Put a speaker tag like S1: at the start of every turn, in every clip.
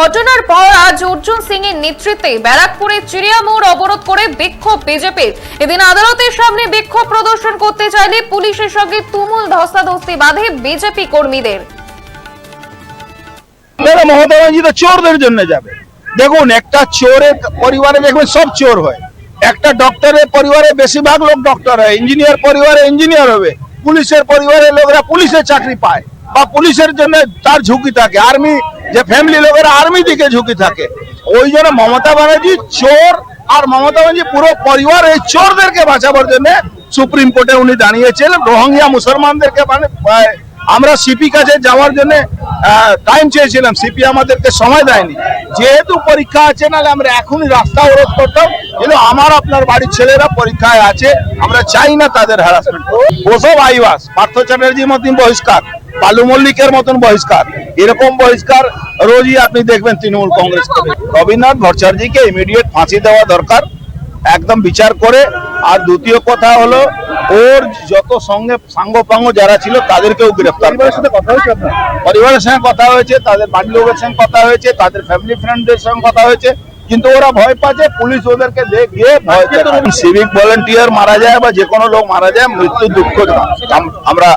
S1: ঘটনার পর আজ অর্জুন সিং এর নেতৃত্বে ব্যারাকপুরে চিড়িয়া মোড় অবরোধ করে বিক্ষোভ বিজেপির এদিন আদালতের সামনে বিক্ষোভ প্রদর্শন করতে চাইলে পুলিশের সঙ্গে তুমুল ধস্তাধস্তি বাঁধে বিজেপি কর্মীদের।
S2: চোরদের জন্য যাবে। দেখুন, একটা চোরের পরিবারে দেখবেন সব চোর হয়। একটা ডক্টরের পরিবারে বেশিরভাগ লোক ডক্টর হয়। ইঞ্জিনিয়ার পরিবারে ইঞ্জিনিয়ার হবে। পুলিশের পরিবারের লোকেরা পুলিশের চাকরি পায় বা পুলিশের জন্য তার ঝুঁকি থাকে। আর্মি যে ফ্যামিলি লোকেরা আর্মি দিকে ঝুঁকি থাকে। ওই জন্য মমতা ব্যানার্জি চোর, আর মমতা ব্যানার্জি পুরো পরিবার এই চোরদেরকে বাঁচাবার জন্য সুপ্রিম কোর্টে উনি দাঁড়িয়েছিলেন। রোহিঙ্গা মুসলমানদেরকে মানে আমরা সিপি কাছে যাওয়ার জন্য টাইম চেয়েছিলাম। সিপি আমাদেরকে সময় দেয়নি। যেহেতু পরীক্ষা আছে, নাহলে আমরা এখনই রাস্তা অবরোধ করতাম। কিন্তু আমার, আপনার বাড়ির ছেলেরা পরীক্ষায় আছে, আমরা চাই না তাদের হ্যারাসমেন্ট ওসব আইওয়াস, পার্থ চ্যাটার্জির মতন বহিষ্কার, বালু মল্লিকের মতন বহিষ্কার। এরকম বহিষ্কার রোজই আপনি দেখবেন তৃণমূল কংগ্রেস রবীন্দ্রনাথ ভট্টাচার্যকে ইমিডিয়েট ফাঁসি দেওয়া দরকার একদম বিচার করে। আর দ্বিতীয় কথা হলো ওর যত সঙ্গে সাঙ্গপাঙ্গ যারা ছিল তাদেরকেও গ্রেফতার পরিবারের সাথে কথা হয়েছে পরিবারের সঙ্গে কথা হয়েছে তাদের বাড়ির লোকের সঙ্গে কথা হয়েছে তাদের ফ্যামিলি ফ্রেন্ডদের সঙ্গে কথা হয়েছে। কিন্তু ওরা ভয় পাচ্ছে পুলিশ ওদেরকে দেখ- গিয়ে ভয় সিভিক ভলেন্টিয়ার মারা যায় বা যে কোনো লোক মারা যায় মৃত্যু দুঃখ আমরা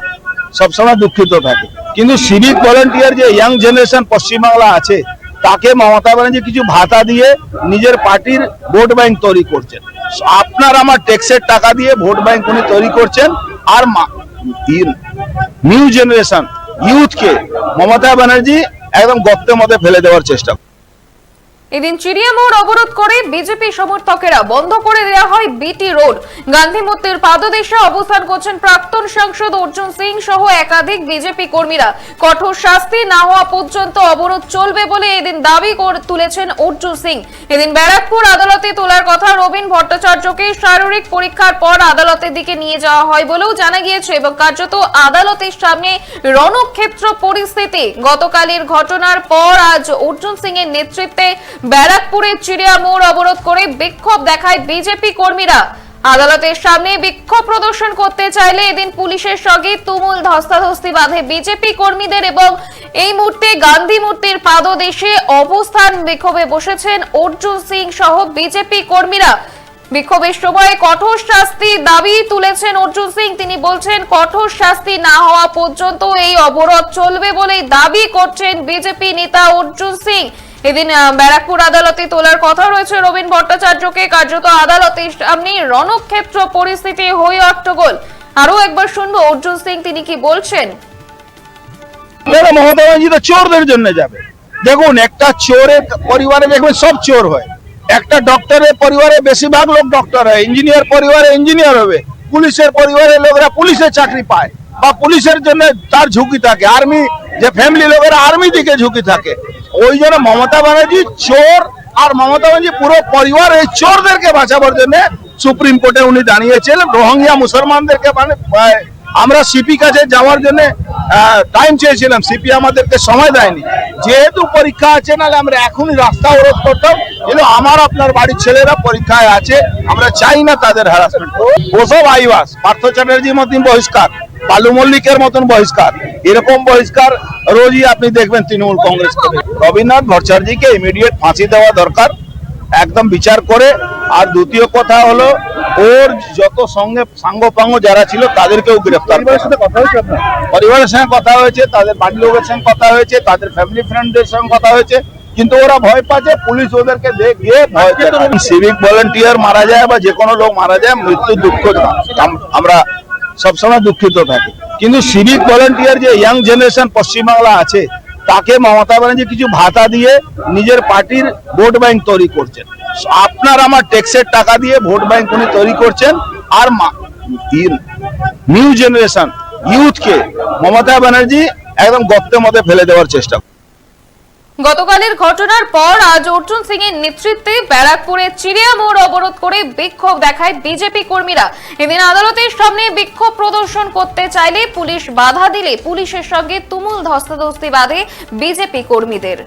S2: সবসময় দুঃখিত থাকি। কিন্তু সিভিক ভলেন্টিয়ার যে ইয়াং জেনারেশন পশ্চিমবাংলা আছে, তাকে মমতা ব্যানার্জি কিছু ভাতা দিয়ে নিজের পার্টির ভোট ব্যাংক তৈরি করছেন। আপনার আমার ট্যাক্সের টাকা দিয়ে ভোট ব্যাংক উনি তৈরি করছেন, আর নিউ জেনারেশন ইউথকে মমতা ব্যানার্জি একদম গর্তের মধ্যে ফেলে দেওয়ার চেষ্টা
S1: এদিন চিড়িয়া মোড় অবরোধ করে বিজেপি সমর্থকেরা বন্ধ করে দেওয়া হয় বিটি রোড। গান্ধী মূর্তির পাদদেশে অবস্থান করছেন প্রাক্তন সাংসদ অর্জুন সিং সহ একাধিক বিজেপি কর্মীরা। কঠোর শাস্তি না হওয়া পর্যন্ত অবরোধ চলবে বলে এদিন দাবি তুলেছেন অর্জুন সিং। এদিন ব্যারাকপুর আদালতে তোলার কথা রবীন ভট্টাচার্যকে শারীরিক পরীক্ষার পর আদালতের দিকে নিয়ে যাওয়া হয় বলেও জানা গিয়েছে এবং কার্যত আদালতের সামনে রণক্ষেত্র পরিস্থিতি। গতকালের ঘটনার পর আজ অর্জুন সিং এর নেতৃত্বে ব্যারাকপুরে চিড়িয়া মোড় অবরোধ করে বিক্ষোভ দেখায় বিজেপি কর্মীরা। আদালতের সামনে বিক্ষোভ প্রদর্শন করতে চাইলে এদিন পুলিশের সঙ্গে তুমুল ধস্তাধস্তি বাঁধে বিজেপি কর্মীদের এবং এই মুহূর্তে গান্ধী মূর্তির পাদদেশে অবস্থান বিক্ষোভে বসেছেন অর্জুন সিং সহ বিজেপি কর্মীরা। বিক্ষোভের সময় কঠোর শাস্তি দাবি তুলেছেন অর্জুন সিং। তিনি বলছেন, কঠোর শাস্তি না হওয়া পর্যন্ত এই অবরোধ চলবে বলে দাবি করছেন বিজেপি নেতা অর্জুন সিং। এদিন ব্যারাকপুর আদালতে তোলার কথা রয়েছে রবীন ভট্টাচার্যকে। কার্যত আদালতের সামনে রণক্ষেত্র পরিস্থিতি হই অট্টগোল। আরও একবার শুনব, অর্জুন সিং, তিনি কি বলছেন?
S2: মমতা ব্যানার্জি তো চোরদের জন্য যাবে। দেখুন, একটা চোরের পরিবারে দেখবেন সব চোর হয়। একটা ডক্টরের পরিবারে বেশিরভাগ লোক ডক্টর হয়। ইঞ্জিনিয়ার পরিবারে ইঞ্জিনিয়ার হবে। পুলিশের পরিবারের লোকেরা পুলিশের চাকরি পায় বা পুলিশের জন্য তার ঝুঁকি থাকে। আর্মি যে ফ্যামিলি লোকেরা আর্মি দিকে ঝুঁকি থাকে। ওই জন্য মমতা ব্যানার্জি চোর, আর মমতা ব্যানার্জি পুরো পরিবার এই চোরদেরকে বাঁচাবার জন্য সুপ্রিম কোর্টে উনি দাঁড়িয়েছিলেন। রোহিঙ্গা মুসলমানদেরকে মানে আমরা সিপি কাছে যাওয়ার জন্য টাইম চেয়েছিলাম। সিপি আমাদেরকে সময় দেয়নি। যেহেতু পরীক্ষা আছে, নাহলে আমরা এখনই রাস্তা অবরোধ করতাম কিন্তু আমার, আপনার বাড়ির ছেলেরা পরীক্ষায় আছে, আমরা চাই না তাদের হ্যারাসমেন্ট ওসব আইওয়াস, পার্থ চ্যাটার্জির মতন বহিষ্কার, বালু মল্লিকের মতন বহিষ্কার, এরকম বহিষ্কার রোজই আপনি দেখবেন তৃণমূল কংগ্রেস করে। রবীন্দ্রনাথ ভট্টাচার্যকে ইমিডিয়েট ফাঁসি দেওয়া দরকার একদম বিচার করে। আর দ্বিতীয় কথা হলো ওর যত সঙ্গে সাঙ্গপাঙ্গ যারা ছিল তাদেরকেও গ্রেফতার পরিবারের সাথে কথা হয়েছে আপনার? পরিবারের সঙ্গে কথা হয়েছে তাদের বাড়ির লোকের সঙ্গে কথা হয়েছে তাদের ফ্যামিলি ফ্রেন্ডদের সঙ্গে কথা হয়েছে। কিন্তু ওরা ভয় পাচ্ছে পুলিশ ওদেরকে দেখ গিয়ে ভয় সিভিক ভলেন্টিয়ার মারা যায় বা যে কোনো লোক মারা যায় মৃত্যু দুঃখ আমরা সবসময় দুঃখিত থাকি। কিন্তু সিভিক ভলেন্টিয়ার যে ইয়াং জেনারেশন পশ্চিমবাংলা আছে, তাকে মমতা ব্যানার্জি কিছু ভাতা দিয়ে নিজের পার্টির ভোট ব্যাংক তৈরি করছেন। আপনার আমার ট্যাক্সের টাকা দিয়ে ভোট ব্যাংক উনি তৈরি করছেন, আর নিউ জেনারেশন ইউথকে মমতা ব্যানার্জি একদম গর্তের মধ্যে ফেলে দেওয়ার চেষ্টা
S1: গতকালের ঘটনার পর আজ অর্জুন সিং এর নেতৃত্বে ব্যারাকপুরে চিড়িয়া মোড় অবরোধ করে বিক্ষোভ দেখায় বিজেপি কর্মীরা। এদিন আদালতের সামনে বিক্ষোভ প্রদর্শন করতে চাইলে পুলিশ বাধা দিলে পুলিশের সঙ্গে তুমুল ধস্তাধস্তি বাঁধে বিজেপি কর্মীদের।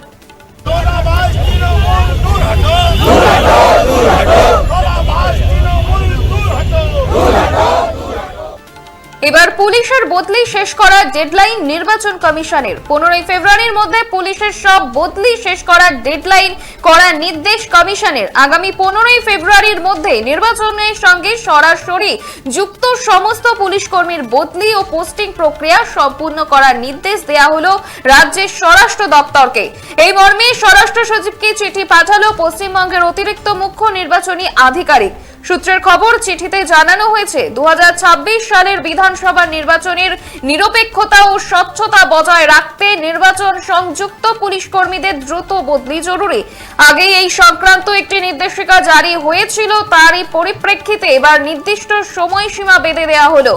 S1: এবার পুলিশের বদলি শেষ করার ডেডলাইন নির্বাচন কমিশনের। পনেরোই ফেব্রুয়ারির মধ্যে পুলিশের সব বদলি শেষ করার ডেডলাইন করার নির্দেশ কমিশনের। আগামী পনেরোই ফেব্রুয়ারির মধ্যে নির্বাচনের সঙ্গে সরাসরি যুক্ত সমস্ত পুলিশ কর্মীর বদলি ও পোস্টিং প্রক্রিয়া সম্পূর্ণ করার নির্দেশ দেয়া হলো রাজ্যের স্বরাষ্ট্র দপ্তরকে। এই মর্মে স্বরাষ্ট্র সচিবকে চিঠি পাঠালো পশ্চিমবঙ্গের অতিরিক্ত মুখ্য নির্বাচনী আধিকারিক। সূত্রের খবর, চিঠিতে জানানো হয়েছে দু হাজার ছাব্বিশ সালের বিধানসভা নির্বাচনের নিরপেক্ষতা ও স্বচ্ছতা বজায় রাখতে নির্বাচন সংযুক্ত পুলিশ কর্মীদের দ্রুত বদলি জরুরি। আগেই এই সংক্রান্ত একটি নির্দেশিকা জারি হয়েছিল, তারই পরিপ্রেক্ষিতে এবার নির্দিষ্ট সময়সীমা বেঁধে দেওয়া হলো।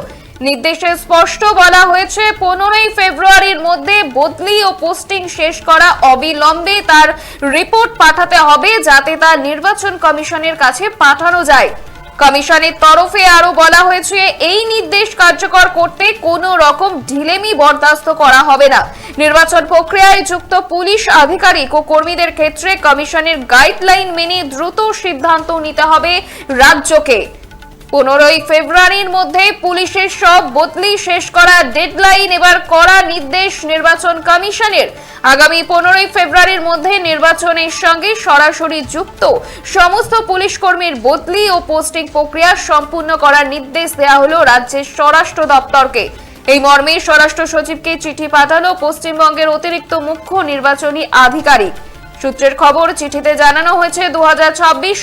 S1: নির্দেশে স্পষ্ট বলা হয়েছে, পনেরোই ফেব্রুয়ারির মধ্যে বদলি ও পোস্টিং শেষ করা অবিলম্বে তার রিপোর্ট পাঠাতে হবে, যাতে তা নির্বাচন কমিশনের কাছে পাঠানো যায়। কমিশনের তরফে আরও বলা হয়েছে, এই নির্দেশ কার্যকর করতে কোনো রকম ঢিলেমি বরদাস্ত করা হবে না। নির্বাচন প্রক্রিয়ায় যুক্ত পুলিশ আধিকারিক ও কর্মীদের ক্ষেত্রে কমিশনের গাইডলাইন মেনে দ্রুত সিদ্ধান্ত নিতে হবে রাজ্যকে। পনেরোই ফেব্রুয়ারির মধ্যে পুলিশের সব বদলি শেষ করার ডেডলাইন এবার করা নির্দেশ নির্বাচন কমিশনের। আগামী পনেরোই ফেব্রুয়ারির মধ্যে নির্বাচনের সঙ্গে সরাসরি যুক্ত। সমস্ত পুলিশ কর্মীর বদলি ও পোস্টিং প্রক্রিয়া সম্পূর্ণ করার নির্দেশ দেওয়া হলো রাজ্যের স্বরাষ্ট্র দপ্তরকে। এই মর্মে স্বরাষ্ট্র সচিবকে চিঠি পাঠালো পশ্চিমবঙ্গের অতিরিক্ত মুখ্য নির্বাচনী আধিকারিক। সূত্রের খবর, চিঠিতে জানানো হয়েছে দু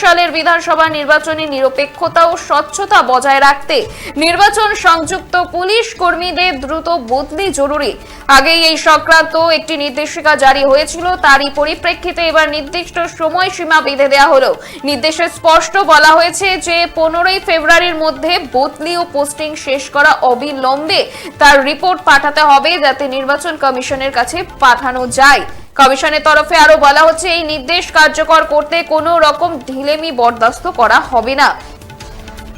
S1: সালের বিধানসভা নির্বাচনী নিরপেক্ষতা ও স্বচ্ছতা বজায় রাখতে নির্বাচন সংযুক্ত পুলিশ কর্মীদের দ্রুত বদলি জরুরি। আগেই এই সংক্রান্ত একটি নির্দেশিকা জারি হয়েছিল, তারই পরিপ্রেক্ষিতে এবার নির্দিষ্ট সময়সীমা বেঁধে দেওয়া হলো। নির্দেশে স্পষ্ট বলা হয়েছে যে, পনেরোই ফেব্রুয়ারির মধ্যে বদলি ও পোস্টিং শেষ করা অবিলম্বে তার রিপোর্ট পাঠাতে হবে, যাতে নির্বাচন কমিশনের কাছে পাঠানো যায়। কমিশনের তরফে আরও বলা হচ্ছে, এই নির্দেশ কার্যকর করতে কোনো রকম ঢিলেমি বরদাস্ত করা হবে না।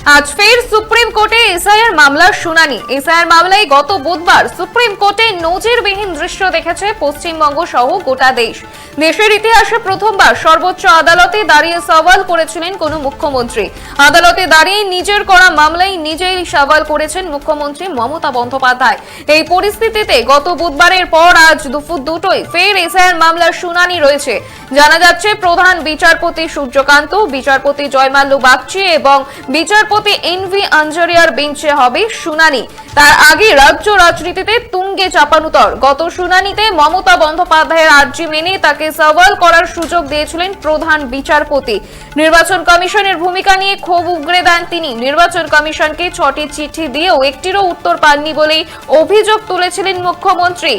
S1: আজ ফের সুপ্রিম কোর্টে এসআইআর মামলার শুনানি। এসআইআর মামলায় গত বুধবার সুপ্রিম কোর্টে নজিরবিহীন দৃশ্য দেখেছে পশ্চিমবঙ্গ সহ গোটা দেশ। দেশের ইতিহাসে প্রথমবার সর্বোচ্চ আদালতে দাঁড়িয়ে সওয়াল করেছিলেন কোন মুখ্যমন্ত্রী। আদালতে দাঁড়িয়ে নিজের করা মামলায় নিজেই সওয়াল করেছেন মুখ্যমন্ত্রী মমতা বন্দ্যোপাধ্যায়। এই পরিস্থিতিতে গত বুধবারের পর আজ দুপুর দুটোই ফের এসআইআর মামলার শুনানি রয়েছে। জানা যাচ্ছে, প্রধান বিচারপতি সূর্যকান্ত, বিচারপতি জয়মাল্য বাগচি এবং বিচারপতি এন ভি আঞ্জরিয়ার বেঞ্চে হবে শুনানি। তার আগে রাজ্য রাজনীতিতে তুঙ্গে চাপানুতর। গত শুনানিতে মমতা বন্দ্যোপাধ্যায়ের আর্জি মেনে তাকে সওয়াল করার সুযোগ দিয়েছিলেন প্রধান বিচারপতি। নির্বাচন কমিশনের ভূমিকা নিয়ে ক্ষোভ উগরে দেন তিনি। নির্বাচন কমিশনকে ছটি চিঠি দিয়েও একটিরও উত্তর পাননি বলেই অভিযোগ তুলেছিলেন মুখ্যমন্ত্রী।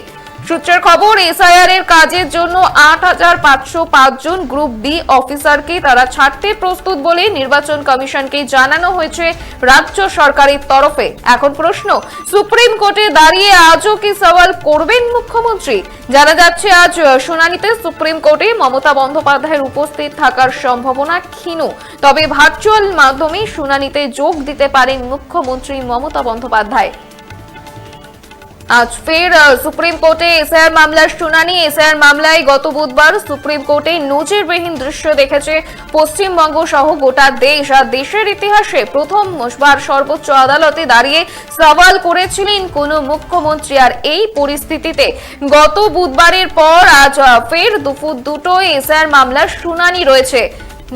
S1: সূত্রের খবর এসআইআর এর কাজের জন্য আট হাজার পাঁচশো জন গ্রুপ বি অফিসারকে তারা ছাড়তে প্রস্তুত বলে নির্বাচন কমিশনকে জানানো হয়েছে রাজ্য সরকারের তরফে। এখন প্রশ্ন, সুপ্রিম কোর্টে দাঁড়িয়ে আজও কি সওয়াল করবেন মুখ্যমন্ত্রী? জানা যাচ্ছে, আজ শুনানিতে সুপ্রিম কোর্টে মমতা বন্দ্যোপাধ্যায়ের উপস্থিত থাকার সম্ভাবনা ক্ষীণ। তবে ভার্চুয়াল মাধ্যমে শুনানিতে যোগ দিতে পারেন মুখ্যমন্ত্রী মমতা বন্দ্যোপাধ্যায়। আজ ফের সুপ্রিম কোর্টে এসআইআর মামলার শুনানি। এসআইআর মামলায় গত বুধবার সুপ্রিম কোর্টে নজিরবিহীন দৃশ্য দেখেছে পশ্চিমবঙ্গ সহ গোটা দেশ। আর দেশের ইতিহাসে প্রথমবার সর্বোচ্চ আদালতে দাঁড়িয়ে সওয়াল করেছিলেন কোন মুখ্যমন্ত্রী। আর এই পরিস্থিতিতে গত বুধবারের পর আজ ফের দুপুর দুটোয় এসআইআর মামলার শুনানি রয়েছে।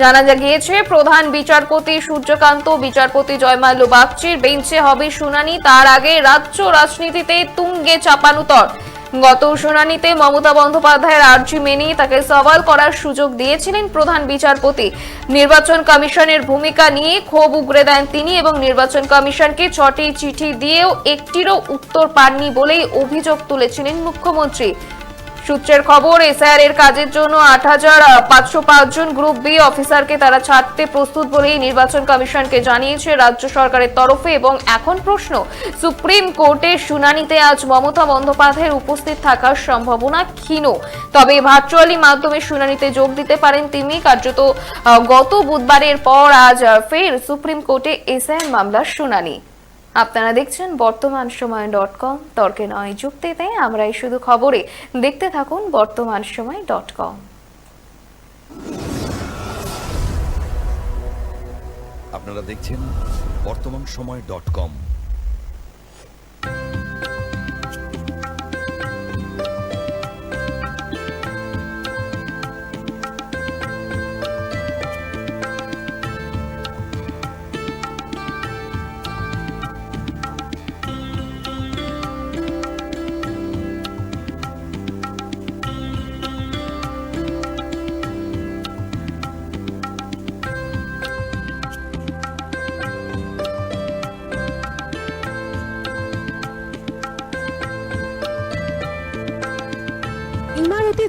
S1: জানা গিয়েছে, প্রধান বিচারপতি সূর্যকান্ত, বিচারপতি জয়মাল্য বাগচির বেঞ্চে হবে শুনানি। তার আগে রাজ্য রাজনীতিতে তুঙ্গে চাপানুতর গত শুনানিতে মমতা বন্দ্যোপাধ্যায়ের আর্জি মেনে তাকে সওয়াল করার সুযোগ দিয়েছিলেন প্রধান বিচারপতি। নির্বাচন কমিশনের ভূমিকা নিয়ে ক্ষোভ উগরে দেন তিনি এবং নির্বাচন কমিশনকে ছটি চিঠি দিয়েও একটিরও উত্তর পাননি বলেই অভিযোগ তুলেছিলেন মুখ্যমন্ত্রী। সূত্রের খবর, এসআইআর এর কাজের জন্য আট হাজার পাঁচশো জন গ্রুপ বি অফিসারকে তারা ছাড়তে প্রস্তুত বলেই নির্বাচন কমিশনকে জানিয়েছে রাজ্য সরকারের তরফে এবং এখন প্রশ্ন, সুপ্রিম কোর্টের শুনানিতে আজ মমতা বন্দ্যোপাধ্যায়ের উপস্থিত থাকার সম্ভাবনা ক্ষীণ। তবে ভার্চুয়ালি মাধ্যমে শুনানিতে যোগ দিতে পারেন তিনি। কার্যত গত বুধবারের পর আজ ফের সুপ্রিম কোর্টে এসআইআর মামলার শুনানি। আপনারা দেখছেন বর্তমান সময় ডট কম। তর্কে নয় যুক্তিতে আমরা এই শুধু খবরে। দেখতে থাকুন বর্তমান সময় ডট কম।
S3: আপনারা দেখছেন বর্তমান সময় ডট কম।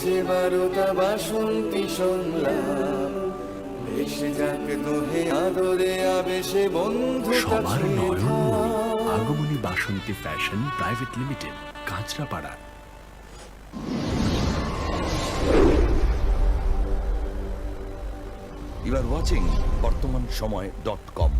S4: হয়েছে বারোটা বাসন্তী সংলাপ ভেসে যাক দোহে আদরে আবেশে বন্ধু
S5: সবার নয়ন Agamani Basanti Fashion Private Limited Kanchrapara.
S6: You are watching বর্তমান সময় ডট কম